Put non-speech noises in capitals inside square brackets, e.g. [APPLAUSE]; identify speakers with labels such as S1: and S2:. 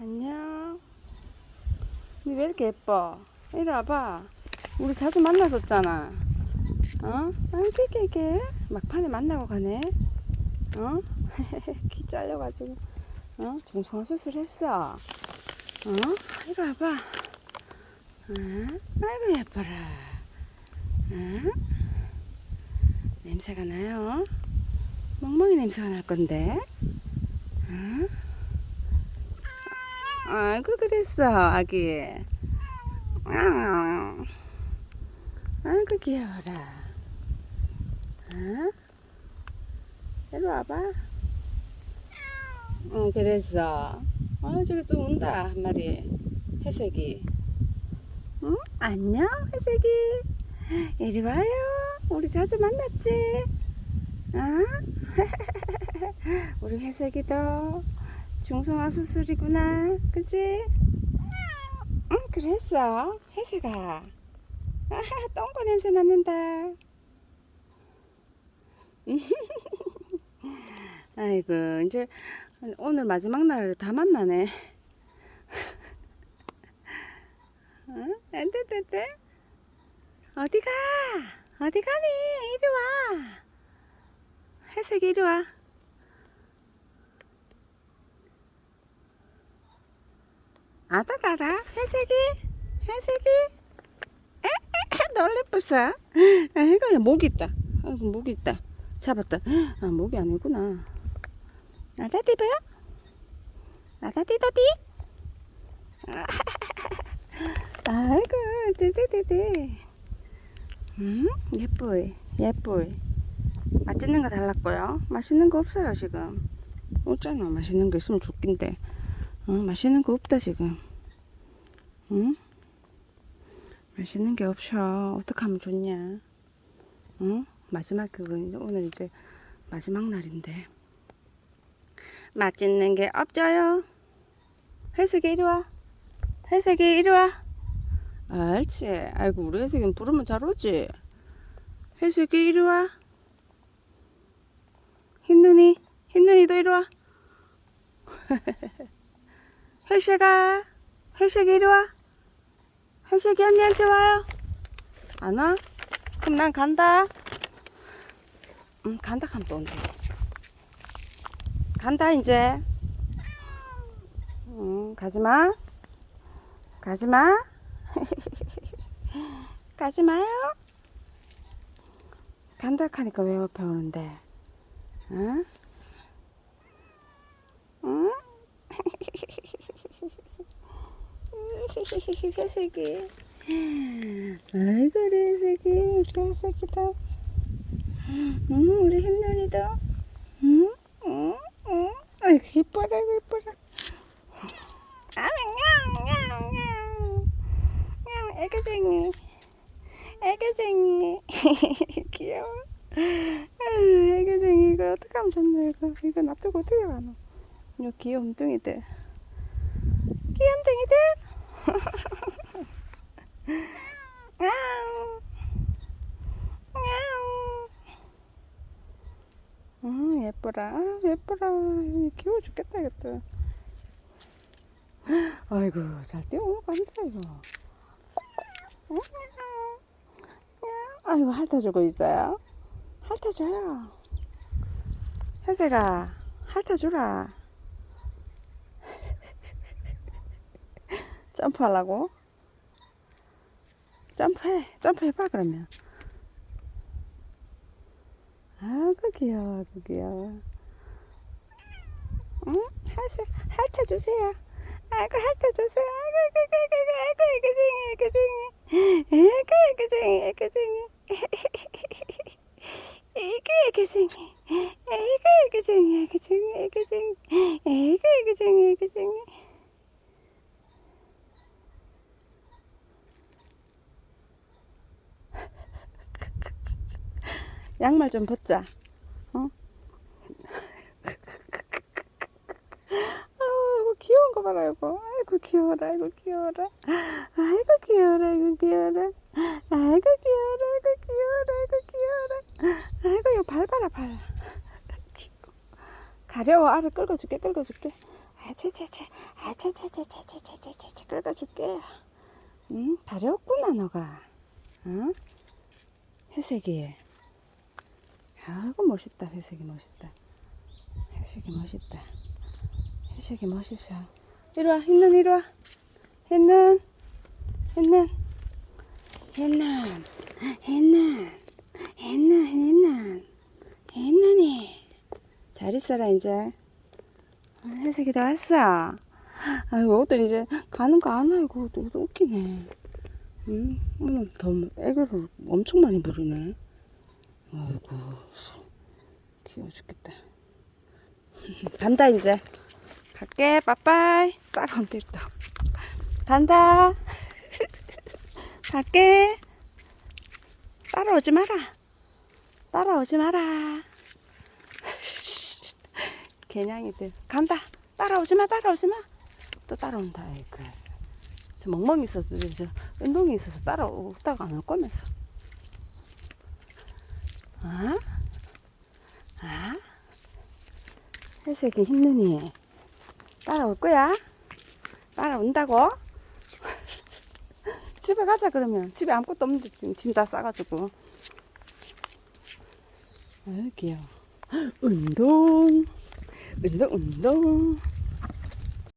S1: 안녕. 니 왜 이렇게 예뻐? 이리 와봐. 우리 자주 만났었잖아. 어? 게. 막판에 만나고 가네. 어? [LAUGHS] 기 잘려가지고. 어? 중성화 수술했어. 어? 이리 와봐. 어? 아이고, 예뻐라. 어? 냄새가 나요? 멍멍이 냄새가 날 건데. 어? 아이고 그랬어 아기. 아이고 귀여워라. 어? 이리 와봐. 응 그랬어. 어 저기 또 온다 한 마리. 회색이. 응? 안녕 회색이. 이리 와요. 우리 자주 만났지? 어? [LAUGHS] 우리 회색이도 중성화 수술이구나. 그지? 응, 그랬어. 혜세가. 아하, 똥꼬 냄새 맡는다. [LAUGHS] 아이고, 이제 오늘 마지막 날 다 만나네. [LAUGHS] 응? 돼, 돼? 어디 가? 어디 가니? 이리 와. 혜색이 이리 와. 아다다다 회색이? 회색이? 에에에 놀래쁘사 아이고 야 목이 있다. 아이고 목이 있다. 잡았다. 아 목이 아니구나. 아다디브야 아다디도디? [LAUGHS] 아이고 띠띠띠띠. 음 예쁘이 예쁘이 맛있는 거 달랐고요. 맛있는 거 없어요 지금. 없잖아 맛있는 거 있으면 죽긴데 어, 맛있는 거 없다 지금. 응? 맛있는 게 없어. 어떡하면 좋냐? 응? 마지막 이제 오늘 이제 마지막 날인데 맛있는 게 없어요. 회색이 이리 와. 회색이 이리 와. 옳지. 아이고 우리 회색은 부르면 잘 오지. 회색이 이리 와. 흰눈이 흰눈이도 이리 와. [LAUGHS] 회식아, 회식이 이리 와. 회식이 언니한테 와요. 안 와? 그럼 난 간다. 응, 간다 하면 또 온대. 간다, 이제. 응, 가지마. 가지마. [LAUGHS] 가지마요. 간다 하니까 왜 옆에 오는데? 응? 응? [LAUGHS] [LAUGHS] 회색이. 아이고 우리 회색이. 우리 회색이다. 응 우리 흰눈이도 응? 응? 응? 아이고 이뻐라 아이고 이뻐라 아명냥냥 냥. 애교쟁이. 애교쟁이. [LAUGHS] 귀여워. 아유 애교쟁이 이거 어떡하면 좋나 이거. 이거 놔두고 어떻게 가노? 요 귀염둥이들. 귀염둥이들 야옹 야옹 음 예뻐라. 예뻐라 귀여워 죽겠다 이것도. [LAUGHS] 아이고 잘 뛰어간다 이거. 아이고 핥아주고 있어요. 핥아줘요. 혜세가 핥아주라 점프하려고? 점프해. 점프해봐, 그러면. 아이고, 귀여워, 아이고, 귀여워. 응? 하세, 핥아 주세요. 아이고, 핥아 주세요. 아이고, 아이고, 아이고, 아이고, 애교쟁이, 애교쟁이. 아이고, 애교쟁이, 애교쟁이. 아이고, 애교쟁이. 아이고, 애교쟁이, 애교쟁이, 애교쟁이. 아이고, 애교쟁이, 애교쟁이. 양말 좀 벗자. 어? [LAUGHS] 아이고 귀여운 거 봐라 이거. 아이고 귀여워라. 아이고 귀여워라. 아이고 귀여워라. 아이고 귀여워라. 아이고 귀여워라. 아이고 귀여워라. 아이고 귀여워라. 아이고 이거 발 봐라 발. 가려워. 알을 끌고 줄게 끌고 줄게. 아차차차 아차차차차차차차차 긁어줄게 응 다렸구나 너가 응 회색이 아이고 멋있다 회색이 멋있다. 회색이 멋있다. 회색이 멋있어. 이리와 있는 이리와. 있는 있는 있는 있는 있는 있는 있는이 잘 있어라 이제. 회색이 다 왔어. 아이고 옷들 이제 가는 거 안 알고 또 웃기네. 응 오늘 더 애교를 엄청 많이 부리네 아이고 귀여워 죽겠다. [LAUGHS] 간다 이제. 갈게 빠빠이. 따라온대 또. 간다. [LAUGHS] 갈게. 따라오지 마라. 따라오지 마라. [LAUGHS] 개냥이들. 간다. 따라오지 마 따라오지 마또 따라온다 아이고. 저 멍멍이 있어서 저 운동이 있어서 따라오다가 안 올 거면서 아? 아? 회색이 힘드니 따라올 거야? 따라온다고? [LAUGHS] 집에 가자 그러면 집에 아무것도 없는데 지금 짐 다 싸가지고 아 귀여워 운동 운동 운동